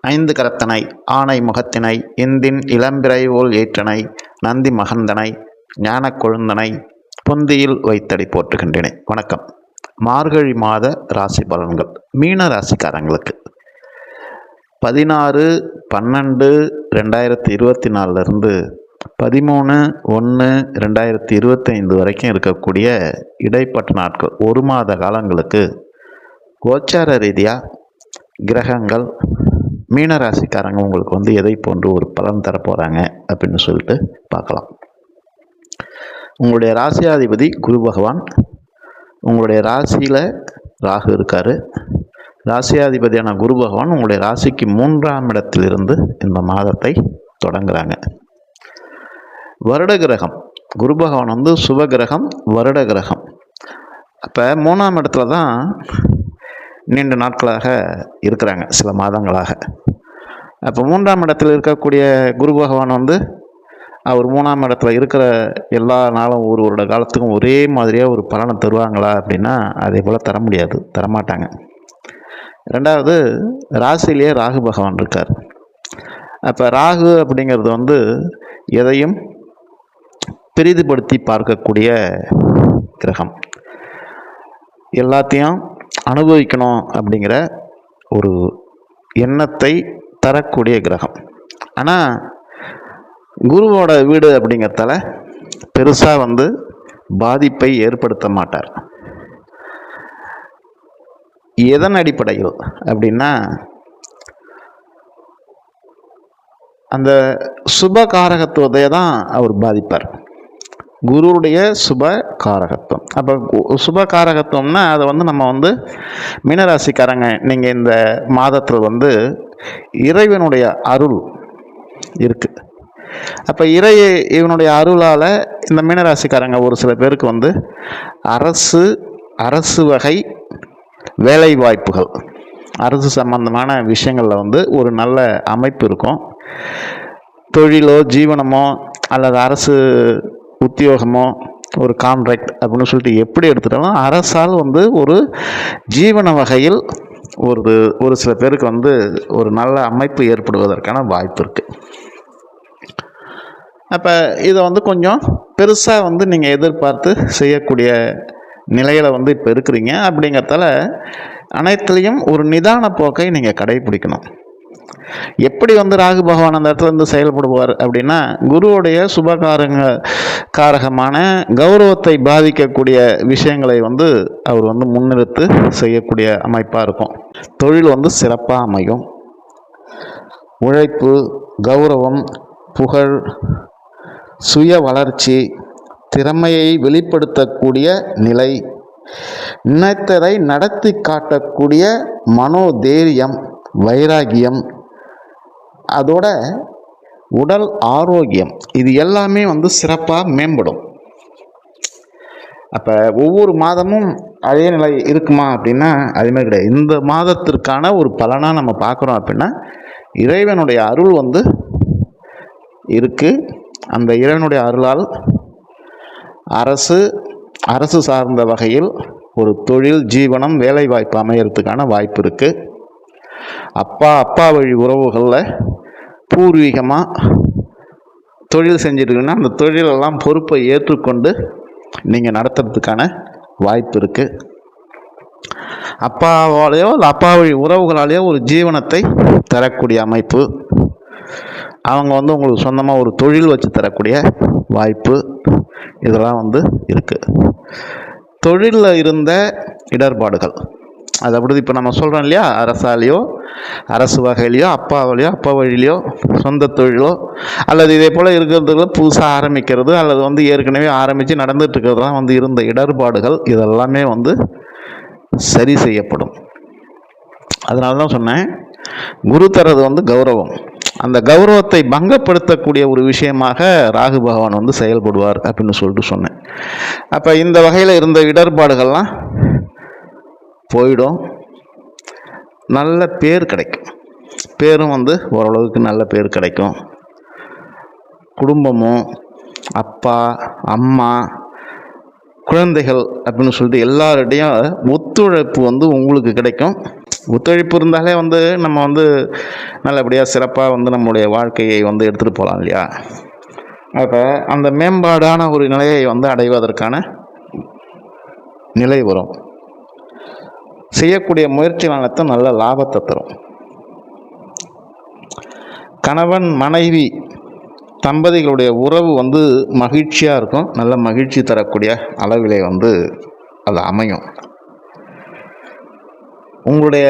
ஐந்து கரத்தனை ஆனை முகத்தினை இந்தின் இளம்பிறை ஓல் ஏற்றனை நந்தி மகந்தனை ஞான கொழுந்தனை பொந்தியில் வைத்தடி போற்றுகின்றேன். வணக்கம். மார்கழி மாத ராசி பலன்கள். மீன ராசிக்காரங்களுக்கு. பதினாறு பன்னெண்டு ரெண்டாயிரத்தி இருபத்தி நாலுலேருந்து பதிமூணு ஒன்று ரெண்டாயிரத்தி இருபத்தைந்து வரைக்கும் இருக்கக்கூடிய இடைப்பட்ட நாட்கள். ஒரு மாத காலங்களுக்கு கோச்சார ரீதியாக கிரகங்கள் மீனராசிக்காரங்க உங்களுக்கு வந்து எதை போன்று ஒரு பலன் தரப்போகிறாங்க அப்படின்னு சொல்லிட்டு பார்க்கலாம். உங்களுடைய ராசியாதிபதி குரு பகவான் உங்களுடைய ராசியில் ராகு இருக்கார். ராசியாதிபதியான குரு பகவான் உங்களுடைய ராசிக்கு மூன்றாம் இடத்திலிருந்து இந்த மாதத்தை தொடங்குறாங்க. வருட கிரகம் குரு பகவான் வந்து சுப கிரகம் வருட கிரகம். அப்போ மூணாம் இடத்துல தான் நீண்ட நாட்களாக இருக்கிறாங்க சில மாதங்களாக. அப்போ மூன்றாம் இடத்தில் இருக்கக்கூடிய குரு பகவான் வந்து அவர் மூணாம் இடத்துல இருக்கிற எல்லா நாளும் ஒரு ஒரு காலத்துக்கும் ஒரே மாதிரியாக ஒரு பலனை தருவாங்களா அப்படின்னா அதே போல் தர முடியாது தரமாட்டாங்க. ரெண்டாவது ராசிலேயே ராகு பகவான் இருக்கார். அப்போ ராகு அப்படிங்கிறது வந்து எதையும் பெரிதுபடுத்தி பார்க்கக்கூடிய கிரகம். எல்லாத்தையும் அனுபவிக்கணும் அப்படிங்கிற ஒரு எண்ணத்தை தரக்கூடிய கிரகம். ஆனால் குருவோட வீடு அப்படிங்கிறதால பெருசாக வந்து பாதிப்பை ஏற்படுத்த மாட்டார். எதன் அடிப்படையில் அப்படின்னா அந்த சுப காரகத்துவத்தை தான் அவர் பாதிப்பார். குருவுடைய சுப காரகத்துவம் அப்போ சுப காரகத்துவம்னா அதை வந்து நம்ம வந்து மீனராசிக்காரங்க நீங்கள் இந்த மாதத்தில் வந்து இறைவனுடைய அருள் இருக்குது அப்போ இறை இவனுடைய அருளால் இந்த மீனராசிக்காரங்க ஒரு சில பேருக்கு வந்து அரசு அரசு வகை வேலை வாய்ப்புகள் அரசு சம்பந்தமான விஷயங்களில் வந்து ஒரு நல்ல அமைப்பு இருக்கும். தொழிலோ ஜீவனமோ அல்லது அரசு உத்தியோகமோ ஒரு கான்ட்ராக்ட் அப்படின்னு சொல்லிட்டு எப்படி எடுத்துட்டாலும் அரசால் வந்து ஒரு ஜீவன வகையில் ஒரு ஒரு சில பேருக்கு வந்து ஒரு நல்ல அமைப்பு ஏற்படுவதற்கான வாய்ப்பு இருக்குது அப்போ இதை வந்து கொஞ்சம் பெருசாக வந்து நீங்கள் எதிர்பார்த்து செய்யக்கூடிய நிலையில் வந்து இப்போ இருக்கிறீங்க. அப்படிங்கிறதால அனைத்துலேயும் ஒரு நிதான போக்கை நீங்கள் கடைபிடிக்கணும். எப்படி வந்து ராகு பகவான் அந்த இடத்துல இருந்து செயல்படுவார் அப்படின்னா குருவுடைய சுபகாரங்க காரகமான கௌரவத்தை பாதிக்கக்கூடிய விஷயங்களை வந்து அவர் வந்து முன்னிறுத்து செய்யக்கூடிய அமைப்பாக இருக்கும். தொழில் வந்து சிறப்பாக அமையும். உழைப்பு கௌரவம் புகழ் சுய வளர்ச்சி திறமையை வெளிப்படுத்தக்கூடிய நிலை நினைத்ததை நடத்தி காட்டக்கூடிய மனோதைரியம் வைராகியம் அதோட உடல் ஆரோக்கியம் இது எல்லாமே வந்து சிறப்பாக மேம்படும். அப்போ ஒவ்வொரு மாதமும் அதே நிலை இருக்குமா அப்படின்னா அதுமாதிரி கிடையாது. இந்த மாதத்திற்கான ஒரு பலனாக நம்ம பார்க்குறோம் அப்படின்னா இறைவனுடைய அருள் வந்து இருக்குது அந்த இறைவனுடைய அருளால் அரசு அரசு சார்ந்த வகையில் ஒரு தொழில் ஜீவனம் வேலைவாய்ப்பு அமையறதுக்கான வாய்ப்பு இருக்குது அப்பா அப்பா வழி உறவுகளில் பூர்வீகமாக தொழில் செஞ்சிருக்குன்னா அந்த தொழிலெல்லாம் பொறுப்பை ஏற்றுக்கொண்டு நீங்கள் நடத்துறதுக்கான வாய்ப்பு இருக்குது அப்பாவாலேயோ இல்லை அப்பா வழி உறவுகளாலேயோ ஒரு ஜீவனத்தை தரக்கூடிய அமைப்பு. அவங்க வந்து உங்களுக்கு சொந்தமாக ஒரு தொழில் வச்சு தரக்கூடிய வாய்ப்பு இதெல்லாம் வந்து இருக்குது தொழிலில் இருந்த இடர்பாடுகள். அதாவது அப்படி இப்போ நம்ம சொல்கிறோம் இல்லையா? அரசாலேயோ அரசு வகையிலையோ அப்பாவிலையோ அப்பா வழியிலையோ சொந்த தொழிலோ அல்லது இதே போல் இருக்கிறதுல புதுசாக ஆரம்பிக்கிறது அல்லது வந்து ஏற்கனவே ஆரம்பித்து நடந்துட்டு இருக்கிறதுலாம் வந்து இருந்த இடர்பாடுகள் இதெல்லாமே வந்து சரி செய்யப்படும். அதனால தான் சொன்னேன் குரு தரது வந்து கௌரவம். அந்த கௌரவத்தை பங்கப்படுத்தக்கூடிய ஒரு விஷயமாக ராகு பகவான் வந்து செயல்படுவார் அப்படின்னு சொல்லிட்டு சொன்னேன். அப்போ இந்த வகையில் இருந்த இடர்பாடுகள்லாம் போயிடும். நல்ல பேர் கிடைக்கும். பேரும் வந்து ஓரளவுக்கு நல்ல பேர் கிடைக்கும். குடும்பமும் அப்பா அம்மா குழந்தைகள் அப்படின்னு சொல்லிட்டு எல்லாருடையும் ஒத்துழைப்பு வந்து உங்களுக்கு கிடைக்கும். ஒத்துழைப்பு இருந்தாலே வந்து நம்ம வந்து நல்லபடியாக சிறப்பாக வந்து நம்மளுடைய வாழ்க்கையை வந்து எடுத்துகிட்டு போகலாம் இல்லையா? அப்போ அந்த மேம்பாடான ஒரு நிலையை வந்து அடைவதற்கான நிலை வரும். செய்யக்கூடிய முயற்சி நலத்தை நல்ல லாபத்தை தரும். கணவன் மனைவி தம்பதிகளுடைய உறவு வந்து மகிழ்ச்சியாக இருக்கும். நல்ல மகிழ்ச்சி தரக்கூடிய அளவிலே வந்து அது அமையும். உங்களுடைய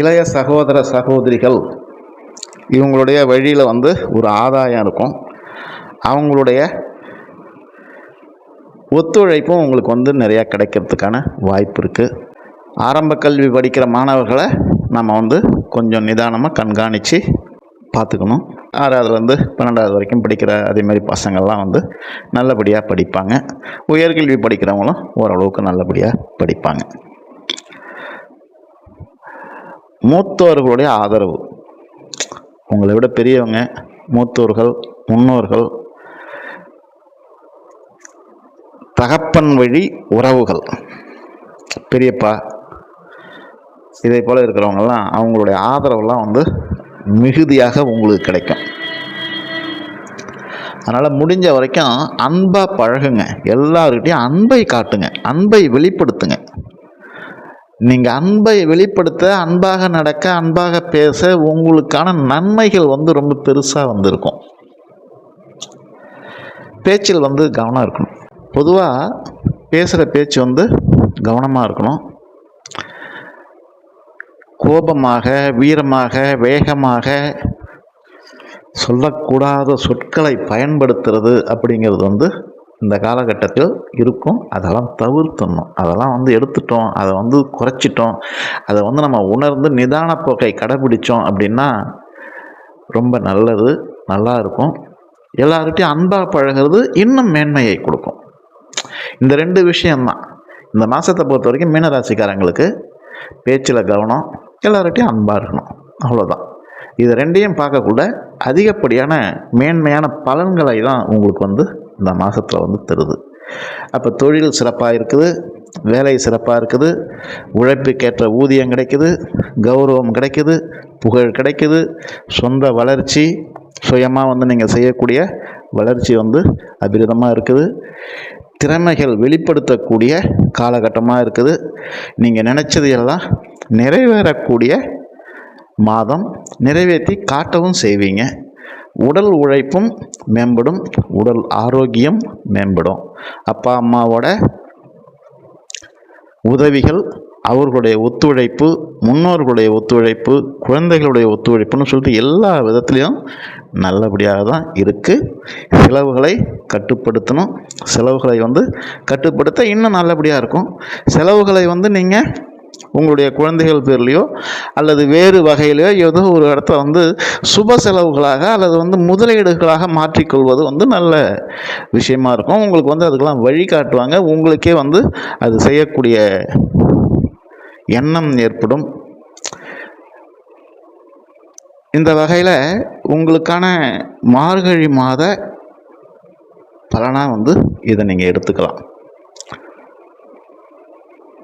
இளைய சகோதர சகோதரிகள் இவங்களுடைய வழியில் வந்து ஒரு ஆதாயம் இருக்கும். அவங்களுடைய ஒத்துழைப்பும் உங்களுக்கு வந்து நிறையா கிடைக்கிறதுக்கான வாய்ப்பு இருக்குது ஆரம்ப கல்வி படிக்கிற மாணவர்களை நம்ம வந்து கொஞ்சம் நிதானமாக கண்காணித்து பார்த்துக்கணும். ஆறாவதுலேருந்து பன்னெண்டாவது வரைக்கும் படிக்கிற அதேமாதிரி பசங்கள்லாம் வந்து நல்லபடியாக படிப்பாங்க. உயர்கல்வி படிக்கிறவங்களும் ஓரளவுக்கு நல்லபடியாக படிப்பாங்க. மூத்தோர்களுடைய ஆதரவு. உங்களை விட பெரியவங்க மூத்தோர்கள் முன்னோர்கள். தகப்பன் வழி உறவுகள். பெரியப்பா இதை போல் இருக்கிறவங்கெல்லாம் அவங்களுடைய ஆதரவெல்லாம் வந்து மிகுதியாக உங்களுக்கு கிடைக்கும். அதனால் முடிஞ்ச வரைக்கும் அன்பாக பழகுங்க. எல்லாருக்கிட்டையும் அன்பை காட்டுங்க. அன்பை வெளிப்படுத்துங்க. நீங்கள் அன்பை வெளிப்படுத்த அன்பாக நடக்க அன்பாக பேச உங்களுக்கான நன்மைகள் வந்து ரொம்ப பெருசாக வந்திருக்கும். பேச்சில் வந்து கவனம் இருக்கணும். பொதுவாக பேசுகிற பேச்சு வந்து கவனமாக இருக்கணும். கோபமாக வீரமாக வேகமாக சொல்லக்கூடாத சொற்களை பயன்படுத்துறது அப்படிங்கிறது வந்து இந்த காலகட்டத்தில் இருக்கும். அதெல்லாம் தவிர்த்துடணும். அதெல்லாம் வந்து எடுத்துட்டோம். அதை வந்து குறைச்சிட்டோம். அதை வந்து நம்ம உணர்ந்து நிதான போக்கை கடைபிடிச்சோம் அப்படின்னா ரொம்ப நல்லது நல்லா இருக்கும். எல்லார்கிட்டையும் அன்பாக பழகிறது இன்னும் மேன்மையை கொடுக்கும். இந்த ரெண்டு விஷயம்தான். இந்த மாதத்தை பொறுத்த வரைக்கும் மீனராசிக்காரங்களுக்கு பேச்சில் கவனம் எல்லார்ட்டையும் அன்பாக இருக்கணும். அவ்வளோதான் இது ரெண்டையும் பார்க்கக்குள்ள அதிகப்படியான மேன்மையான பலன்களை தான் உங்களுக்கு வந்து இந்த மாதத்தில் வந்து தருது. அப்போ தொழில் சிறப்பாக இருக்குது வேலை சிறப்பாக இருக்குது உழைப்புக்கேற்ற ஊதியம் கிடைக்குது கௌரவம் கிடைக்குது புகழ் கிடைக்குது சொந்த வளர்ச்சி சுயமாக வந்து நீங்கள் செய்யக்கூடிய வளர்ச்சி வந்து அபிரிதமாக இருக்குது. திறமைகள் வெளிப்படுத்தக்கூடிய காலகட்டமாக இருக்குது. நீங்கள் நினச்சது எல்லாம் நிறைவேறக்கூடிய மாதம் நிறைவேற்றி காட்டவும் செய்வீங்க. உடல் உழைப்பும் மேம்படும் உடல் ஆரோக்கியம் மேம்படும். அப்பா அம்மாவோட உதவிகள் அவர்களுடைய ஒத்துழைப்பு முன்னோர்களுடைய ஒத்துழைப்பு குழந்தைகளுடைய ஒத்துழைப்புன்னு சொல்லிட்டு எல்லா விதத்துலேயும் நல்லபடியாக தான் இருக்குது செலவுகளை கட்டுப்படுத்தணும். செலவுகளை வந்து கட்டுப்படுத்த இன்னும் நல்லபடியாக இருக்கும். செலவுகளை வந்து நீங்கள் உங்களுடைய குழந்தைகள் பேர்லேயோ அல்லது வேறு வகையிலையோ ஏதோ ஒரு இடத்த வந்து சுப செலவுகளாக அல்லது வந்து முதலீடுகளாக மாற்றிக்கொள்வது வந்து நல்ல விஷயமா இருக்கும். உங்களுக்கு வந்து அதுக்கெல்லாம் வழிகாட்டுவாங்க உங்களுக்கே வந்து அது செய்யக்கூடிய எண்ணம் ஏற்படும். இந்த வகையில் உங்களுக்கான மார்கழி மாத பலனாக வந்து இதை நீங்கள் எடுத்துக்கலாம்.